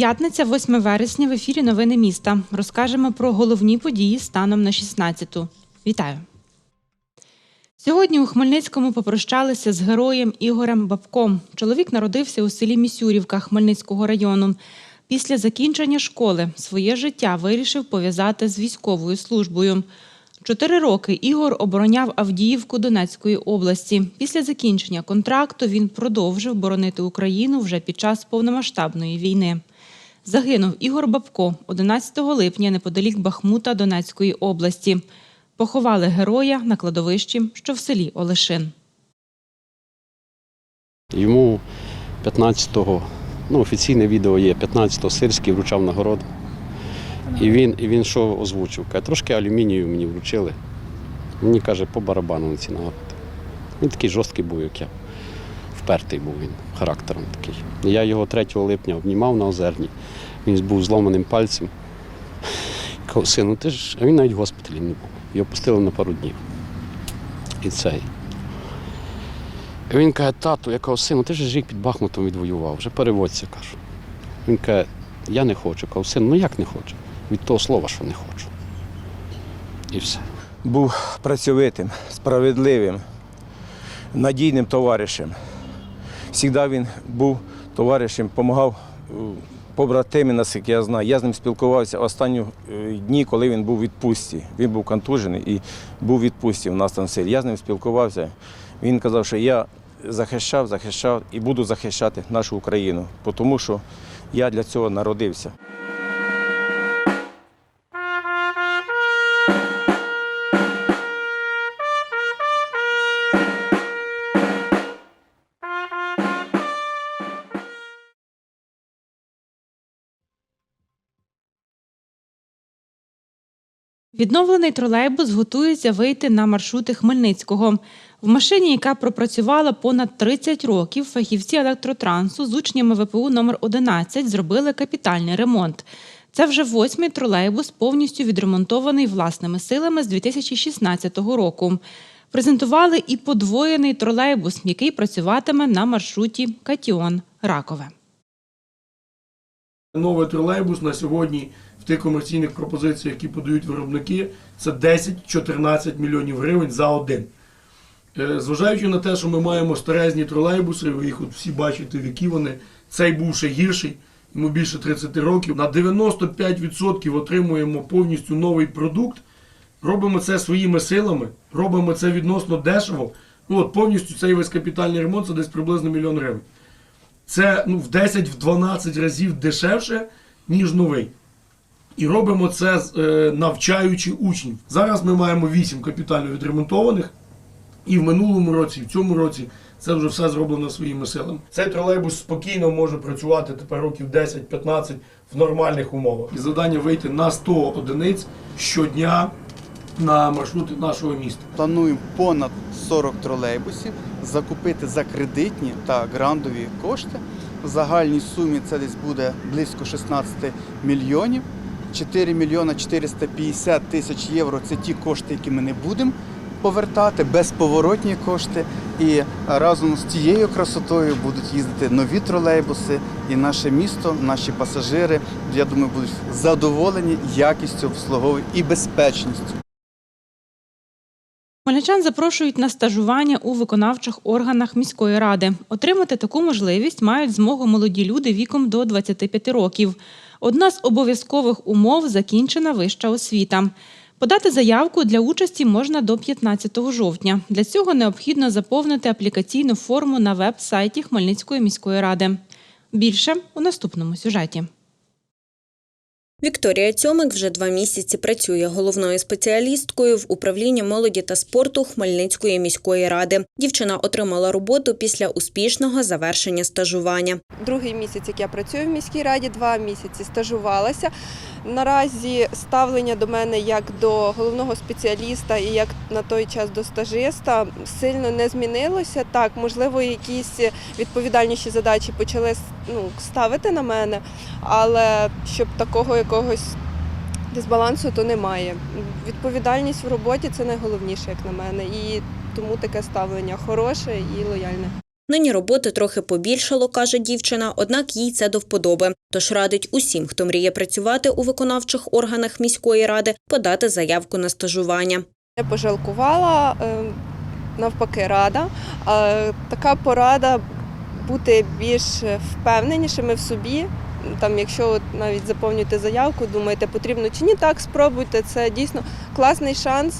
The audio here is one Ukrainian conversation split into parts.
П'ятниця, 8 вересня. В ефірі Новини міста. Розкажемо про головні події станом на 16-ту. Вітаю. Сьогодні у Хмельницькому попрощалися з героєм Ігорем Бабком. Чоловік народився у селі Місюрівка Хмельницького району. Після закінчення школи своє життя вирішив пов'язати з військовою службою. Чотири роки Ігор обороняв Авдіївку Донецької області. Після закінчення контракту він продовжив боронити Україну вже під час повномасштабної війни. Загинув Ігор Бабко 11 липня неподалік Бахмута Донецької області. Поховали героя на кладовищі, що в селі Олешин. Йому 15-го, ну офіційне відео є, 15-го Сирський вручав нагороду. І він, і він що озвучив? Каже, трошки алюмінію мені вручили. Мені каже, по барабану на ці нагороди. Він такий жорсткий був, як я. Впертий був він, характером такий. Я його 3 липня обнімав на озерні. Він був зломаним пальцем. Кажу, сину, ти ж. А він навіть в госпіталі не був. Його пустили на пару днів. І цей. І він каже, тату, я кажу, сину, ти ж рік під Бахмутом відвоював, вже переводься, кажу. Він каже, я не хочу. Кажу, син, ну як не хочу? Від того слова, що не хочу. І все. був працьовитим, справедливим, надійним товаришем. Завжди він був товаришем, допомагав побратимі, наскільки я знаю. Я з ним спілкувався останні е, дні, коли він був у відпустці. Він був контужений і був у відпустці в нас там селі. Я з ним спілкувався. Він казав, що я захищав, захищав і буду захищати нашу Україну, тому що я для цього народився. Відновлений тролейбус готується вийти на маршрути Хмельницького. В машині, яка пропрацювала понад 30 років, фахівці електротрансу з учнями ВПУ номер 11 зробили капітальний ремонт. Це вже восьмий тролейбус, повністю відремонтований власними силами з 2016 року. Презентували і подвоєний тролейбус, який працюватиме на маршруті Катіон Ракове. Новий тролейбус на сьогодні тих комерційних пропозиціях, які подають виробники, це 10-14 мільйонів гривень за один. Е, Зважаючи на те, що ми маємо старезні тролейбуси, ви їх от всі бачите, в які вони, цей був ще гірший, йому більше 30 років. На 95% отримуємо повністю новий продукт. Робимо це своїми силами, робимо це відносно дешево. Ну от повністю цей весь капітальний ремонт це десь приблизно мільйон гривень. Це ну, в 10-12 разів дешевше, ніж новий. І робимо це е, навчаючи учнів. Зараз ми маємо 8 капітально відремонтованих. І в минулому році, і в цьому році це вже все зроблено своїми силами. Цей тролейбус спокійно може працювати тепер років 10-15 в нормальних умовах. І завдання вийти на 100 одиниць щодня на маршрути нашого міста. Плануємо понад 40 тролейбусів закупити за кредитні та грантові кошти. В загальній сумі це десь буде близько 16 мільйонів. 4 мільйона 450 тисяч євро це ті кошти, які ми не будемо повертати, безповоротні кошти. І разом з цією красотою будуть їздити нові тролейбуси, і наше місто, наші пасажири, я думаю, будуть задоволені якістю обслуговування і безпечністю. Хмельничан запрошують на стажування у виконавчих органах міської ради. Отримати таку можливість мають змогу молоді люди віком до 25 років. Одна з обов'язкових умов закінчена вища освіта. Подати заявку для участі можна до 15 жовтня. Для цього необхідно заповнити аплікаційну форму на веб-сайті Хмельницької міської ради. Більше у наступному сюжеті. Вікторія Цьомик вже два місяці працює головною спеціалісткою в управлінні молоді та спорту Хмельницької міської ради. Дівчина отримала роботу після успішного завершення стажування. Другий місяць, як я працюю в міській раді, два місяці стажувалася. Наразі ставлення до мене як до головного спеціаліста і як на той час до стажиста сильно не змінилося. Так, можливо, якісь відповідальніші задачі почали ну, ставити на мене, але щоб такого якогось дисбалансу то немає. Відповідальність в роботі це найголовніше, як на мене, і тому таке ставлення хороше і лояльне. Нині роботи трохи побільшало, каже дівчина, однак їй це до вподоби. Тож радить усім, хто мріє працювати у виконавчих органах міської ради, подати заявку на стажування. Я пожалкувала, е, навпаки, рада. Е, Така порада бути більш впевненішими в собі. Там, якщо навіть заповнюєте заявку, думаєте, потрібно чи ні, так спробуйте. Це дійсно класний шанс,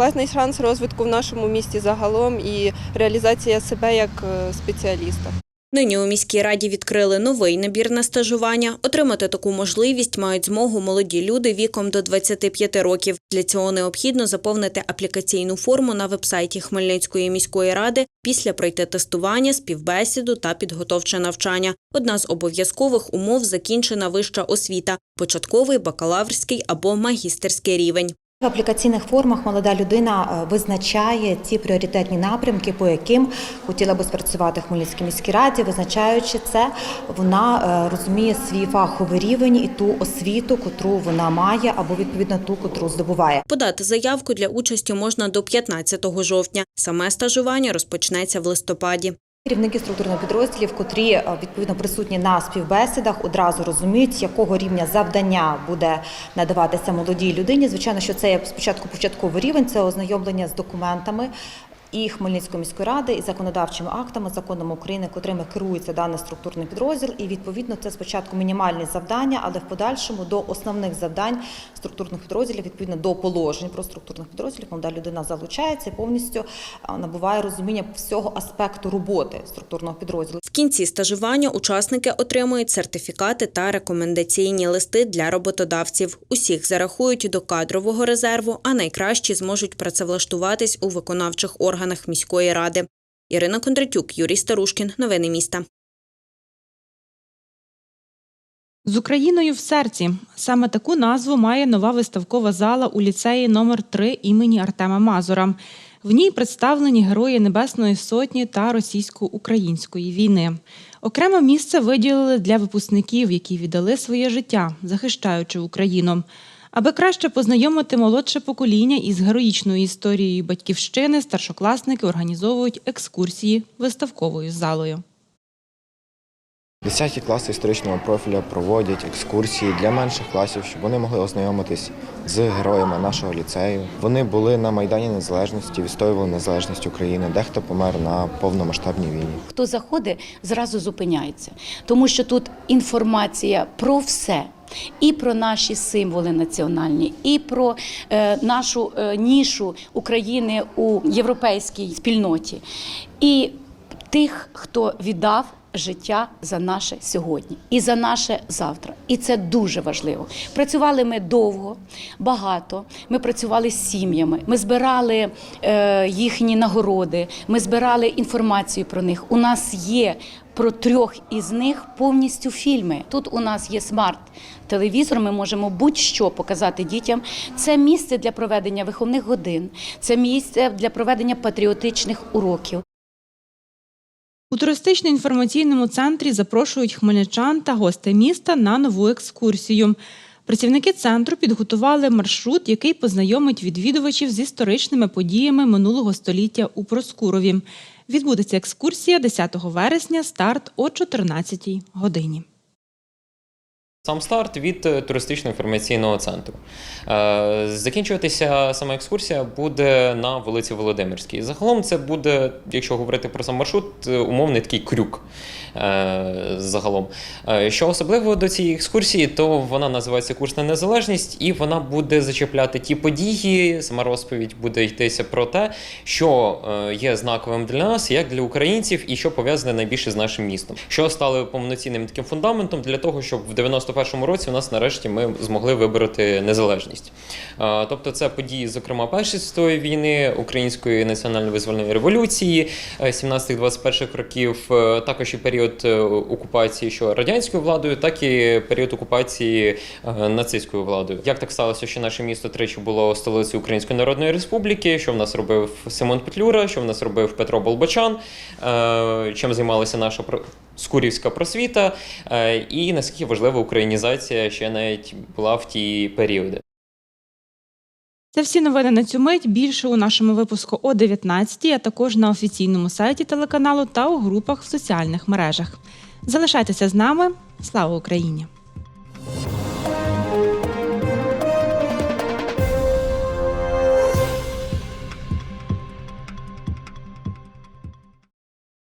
класний шанс розвитку в нашому місті загалом і реалізація себе як е, спеціаліста. Нині у міській раді відкрили новий набір на стажування. Отримати таку можливість мають змогу молоді люди віком до 25 років. Для цього необхідно заповнити аплікаційну форму на вебсайті Хмельницької міської ради, після пройти тестування, співбесіду та підготовче навчання. Одна з обов'язкових умов закінчена вища освіта початковий, бакалаврський або магістерський рівень. В аплікаційних формах молода людина е, визначає ті пріоритетні напрямки, по яким хотіла би спрацювати в Хмельницькій міській раді. Визначаючи це, вона е, розуміє свій фаховий рівень і ту освіту, котру вона має, або відповідно ту, котру здобуває. Подати заявку для участі можна до 15 жовтня. Саме стажування розпочнеться в листопаді. Керівники структурних підрозділів, котрі е, відповідно присутні на співбесідах, одразу розуміють, якого рівня завдання буде надаватися молодій людині. Звичайно, що це спочатку початковий рівень, це ознайомлення з документами. І Хмельницької міської ради, і законодавчими актами, законом України, котрими керується даний структурний підрозділ. І відповідно це спочатку мінімальні завдання, але в подальшому до основних завдань структурних підрозділів, відповідно до положень про структурних підрозділів, молода людина залучається і повністю набуває розуміння всього аспекту роботи структурного підрозділу. В кінці стажування учасники отримують сертифікати та рекомендаційні листи для роботодавців. Усіх зарахують до кадрового резерву, а найкращі зможуть працевлаштуватись у виконавчих органах міської ради. Ірина Кондратюк, Юрій Старушкін. Новини міста. З Україною в серці саме таку назву має нова виставкова зала у ліцеї номер 3 імені Артема Мазура. В ній представлені герої Небесної Сотні та російсько-української війни. Окреме місце виділили для випускників, які віддали своє життя, захищаючи Україну. Аби краще познайомити молодше покоління із героїчною історією батьківщини, старшокласники організовують екскурсії виставковою залою. Десяті класи історичного профіля проводять екскурсії для менших класів, щоб вони могли ознайомитись з героями нашого ліцею. Вони були на Майдані Незалежності, відстоювали незалежність України. Дехто помер на повномасштабній війні. Хто заходить, зразу зупиняється, тому що тут інформація про все. І про наші символи національні, і про е, нашу е, нішу України у європейській спільноті, і тих, хто віддав життя за наше сьогодні і за наше завтра. І це дуже важливо. Працювали ми довго, багато. Ми працювали з сім'ями. Ми збирали е, їхні нагороди. Ми збирали інформацію про них. У нас є. Про трьох із них повністю фільми. Тут у нас є смарт-телевізор. Ми можемо будь-що показати дітям. Це місце для проведення виховних годин, це місце для проведення патріотичних уроків. У туристично-інформаційному центрі запрошують хмельничан та гостей міста на нову екскурсію. Працівники центру підготували маршрут, який познайомить відвідувачів з історичними подіями минулого століття у Проскурові. Відбудеться екскурсія 10 вересня, старт о 14 годині. Сам старт від е, туристично-інформаційного центру. Е, Закінчуватися сама екскурсія буде на вулиці Володимирській. Загалом це буде, якщо говорити про сам маршрут, е, умовний такий крюк. Загалом. Що особливо до цієї екскурсії, то вона називається Курс на незалежність, і вона буде зачепляти ті події. Сама розповідь буде йтися про те, що є знаковим для нас, як для українців, і що пов'язане найбільше з нашим містом. Що стало повноцінним таким фундаментом для того, щоб в 91-му році у нас нарешті ми змогли вибороти незалежність. Е, Тобто, це події, зокрема, Першої світової війни, Української національно-визвольної революції е, 17-21 років, е, також і період е, окупації, що радянською владою, так і період окупації е, нацистською владою. Як так сталося, що наше місто тричі було столицею Української Народної Республіки? Що в нас робив Симон Петлюра, що в нас робив Петро Болбочан, е, чим займалася наша скурівська просвіта, е, і наскільки важлива українізація ще навіть була в ті періоди. Це всі новини на цю мить. Більше у нашому випуску о 19 а також на офіційному сайті телеканалу та у групах в соціальних мережах. Залишайтеся з нами. Слава Україні!